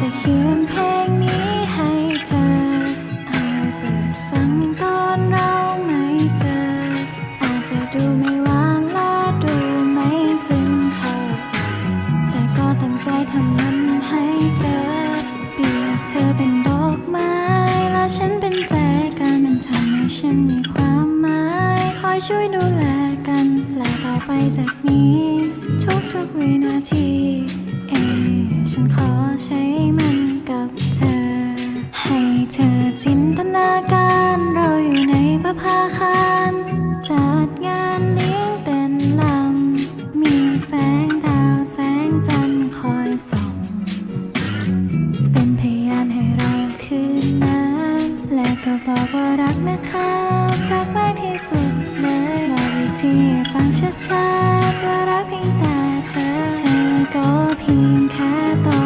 จะเขียนเพลงนี้ให้เธอเอาไว้เปิดฟังตอนเราไม่เจอ อาจจะดูไม่หวานและดูไม่ซึ้งเท่าแต่ก็ตั้งใจทำมันให้เธอ เปรียบเธอเป็นดอกไม้ และฉันเป็นใจกันมันทำให้ฉันมีความหมาย คอยช่วยดูแลกัน และต่อไปจากนี้ ทุกๆวินาที เอะฉันขอใช้ กับเธอ ให้เธอจินตนาการเราอยู่ในประภาคารจัดงานเลี้ยงเต้นลำ มีแสงดาวแสงจันทร์คอยส่อง เป็นพยานให้เราคืนมาและก็บอกว่ารักนะครับรักมากที่สุดเลยบอกอีกทีฟังชัดๆว่ารักเพียงแต่เธอ เธอก็เพียงแค่ตอบฉัน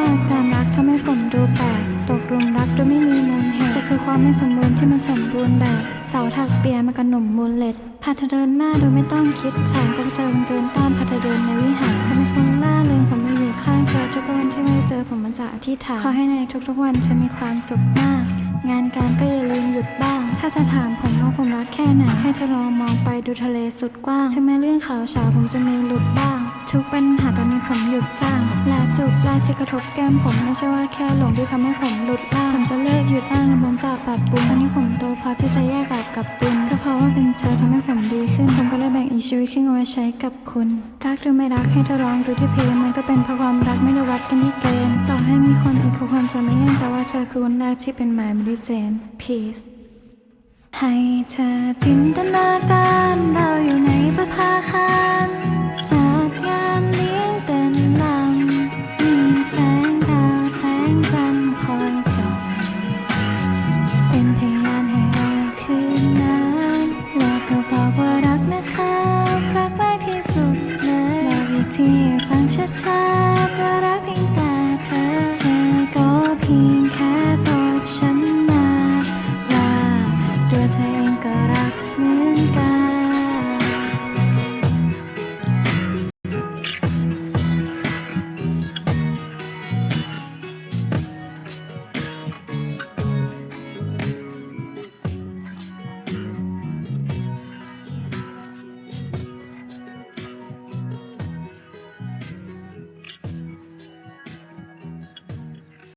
กาการรักทำให้ผมดูแปลกตกหลุมรักโดยไม่มีมูลเหตุจะคือความไม่สมบูรณ์ที่มันสมบูรณ์แบบ เสาถักเปียมากับหนุ่มมูลเล็ดพาเธอเดินหน้าโดยไม่ต้องคิดฉันก็เจอมันเกินต้านพาเธอเดินในวิหารทำให้คนล่าเริงผมมาอยู่ข้างเธอทุกวันที่ไม่เจอผมมันจะอธิษฐานขอให้ในทุกๆวันเธอมีความสุขมาก งานการก็อย่าลืมหยุดบ้าง ถ้าจะถามผมว่าผมรักแค่ไหน ให้เธอลองมองไปดูทะเลสุดกว้างถึงแม้เรื่องข่าวเช้าผมจะมีหลุดบ้าง ทุกปัญหาตอนนี้ผมหยุดสร้าง และจูบแรกที่กระทบแก้มผมไม่ใช่ว่าแค่หลงที่ทำให้ผมหลุดบ้างผมจะเลิกหยุดอ้างและผมจะปรับปรุงตอนนี้ผมโตพอที่จะแยกแบบกับตัว ชีวิตขึ้นเอาไว้ใช้กับคุณ รักหรือไม่รักให้เธอลองดูที่เพลงมันก็เป็นเพราะความรักไม่ได้วัดกันที่เกณฑ์ต่อให้มีคนอีกคนจะไม่แย่งแต่ว่าเธอคือคนแรกที่เป็นหมายมริเจน peace ให้เธอจินตนาการ